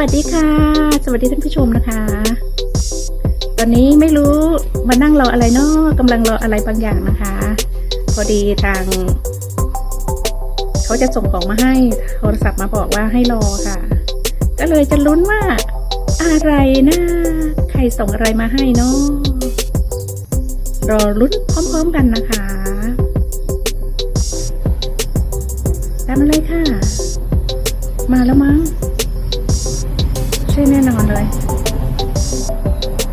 วัสดีค่ะ สวัสดีท่านผู้ชมนะคะ ตอนนี้ไม่รู้มานั่งรออะไรเนาะกำลังรออะไรบางอย่างนะคะ พอดีทาง เขาจะส่งของมาให้โทรศัพท์มาบอกว่าให้รอค่ะ ก็เลยจะลุ้นว่าอะไรนะใครส่งอะไรมาให้เนาะรอลุ้นพร้อม ๆกันนะคะตามมาเลยค่ะ มาแล้วมั้ง ใช่แน่นอนเลย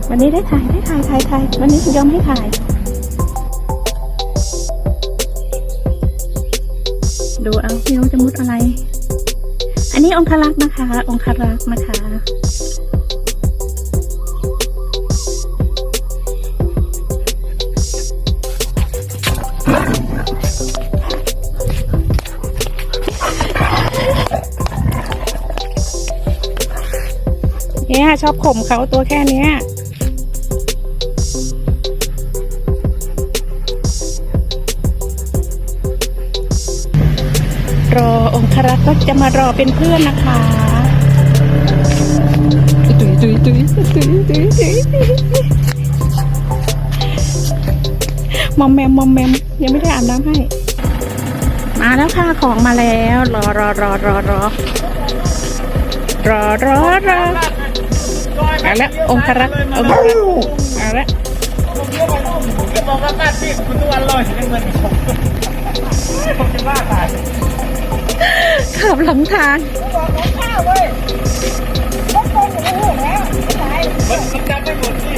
วันนี้ได้ถ่ายได้ถ่ายถ่ายถ่ายวันนี้ยอมให้ถ่าย ดูเอาพี่น้องจะมุดอะไร อันนี้องคารักษ์นะคะ องคารักษ์นะคะ เนี่ยชอบข่มเขาตัวแค่เนี้ยรอองครักษ์ก็จะมารอเป็นเพื่อนนะคะตุยตุยตุยตุยตุยตุยตุยมอมแมมมอมแมมยังไม่ได้อาบน้ำให้ มาแล้วค่ะของมาแล้ว รอรอรอรอรอรอรอรอ เอาละองครักษ์องครักษ์เอาละจะบอกว่าการที่คุณทุกวันลอยถึงเงินผมผมจะว่าตายขับหลังทางมันมันจำไม่หมดที่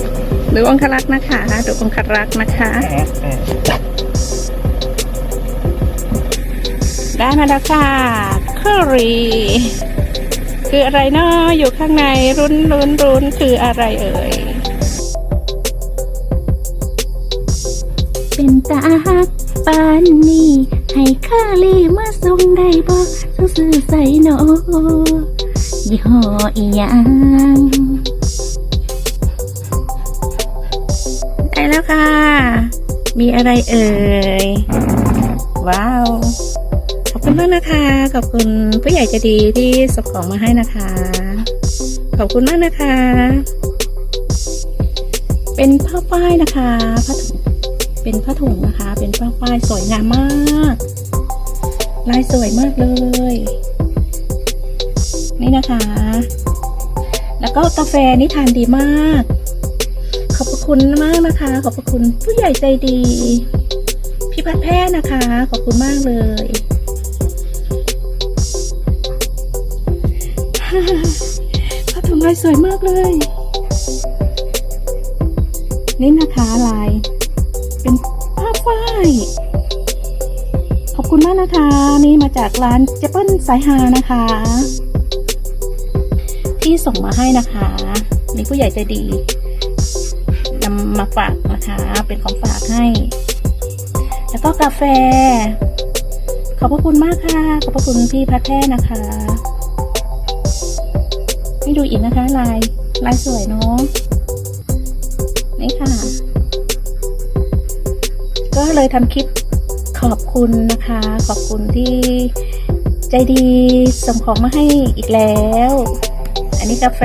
หรือองครักษ์นะคะดูองครักษ์นะคะได้มาแล้วค่ะเคอรี่ คืออะไรเนาะอยู่ข้างในรุนรุนรุนคืออะไรเอ่ย เป็นตาฮักปานนี่ให้ข้าลีมาส่งได้บ่ต้องซื้อใส่หนอยี่ห้ออีหยังได้แล้วค่ะ มีอะไรเอ่ย ว้าว ขอบคุณมากนะคะ ขอบคุณผู้ใหญ่ใจดีที่ส่งของมาให้นะคะ ขอบคุณมากนะคะ เป็นผ้าฝ้ายนะคะผ้าถุงเป็นผ้าถุงนะคะ เป็นผ้าฝ้ายสวยงามมาก ลายสวยมากเลย นี่นะคะ แล้วก็กาแฟนี่ทานดีมาก ขอบคุณมากนะคะ ขอบคุณผู้ใหญ่ใจดีพี่พัดแพ้นะคะ ขอบคุณมากเลย ผ้าถุงลายสวยมากเลย นี่นะคะลาย เป็นผ้าฝ้ายขอบคุณมากนะคะ นี่มาจากร้านเจเปิลสายฮานะคะ ที่ส่งมาให้นะคะมีผู้ใหญ่ใจดีนำมาฝากนะคะ เป็นของฝากให้ แล้วก็กาแฟ ขอบพระคุณมากค่ะ ขอบพระคุณพี่พัดแท้นะคะ ให้ดูอีกนะคะลาย ลายสวยเนาะนี่ค่ะ ก็เลยทำคลิปขอบคุณนะคะ ขอบคุณที่ใจดีส่งของมาให้อีกแล้ว อันนี้กาแฟ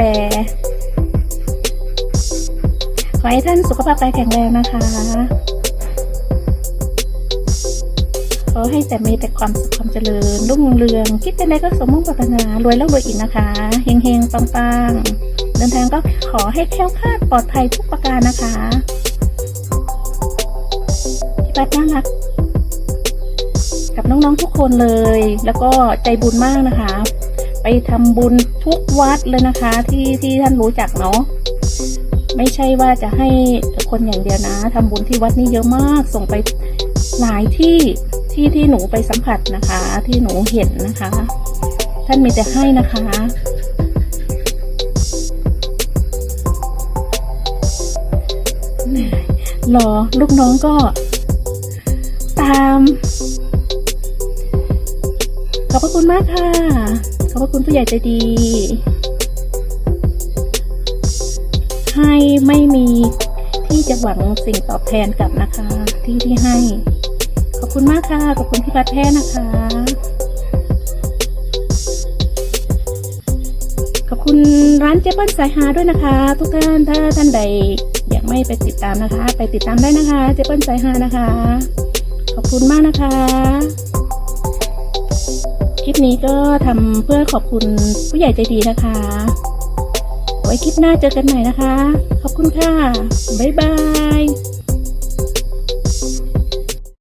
ขอให้ท่านสุขภาพกายแข็งแรงนะคะ ให้แต่มีแต่ความสุขความเจริญ รุ่งเรือง คิดเป็นใดก็สมมุ่งปรารถนารวยแล้วรวยอีกนะคะ เฮงๆ ปังๆ เดินทางก็ขอให้แคล้วคลาดปลอดภัยทุกประการนะคะพี่ปัดน่ารัก กับน้องๆทุกคนเลย แล้วก็ใจบุญมากนะคะ ไปทำบุญทุกวัดเลยนะคะ ที่ที่ท่านรู้จักเนาะไม่ใช่ว่าจะให้คนอย่างเดียวนะทำบุญที่วัดนี่เยอะมาก ส่งไปหลายที่ ที่ที่หนูไปสัมผัสนะคะ ที่หนูเห็นนะคะ ท่านมีแต่ให้นะคะ รอลูกน้องก็ตามขอบพระคุณมากค่ะ ขอบพระคุณผู้ใหญ่ใจดี ให้ไม่มีที่จะหวังสิ่งตอบแทนกลับนะคะ ที่ที่ให้ คุณมากค่ะ ขอบคุณพี่ปัดแท้นะคะ ขอบคุณร้านเจเปิ้ลสายฮาด้วยนะคะ ทุกท่านถ้าท่านใดอยากไม่ไปติดตามนะคะ ไปติดตามได้นะคะ เจเปิ้ลสายฮานะคะ ขอบคุณมากนะคะคลิปนี้ก็ทำเพื่อขอบคุณผู้ใหญ่ใจดีนะคะ ไว้คลิปหน้าเจอกันใหม่นะคะ ขอบคุณค่ะ บ๊ายบาย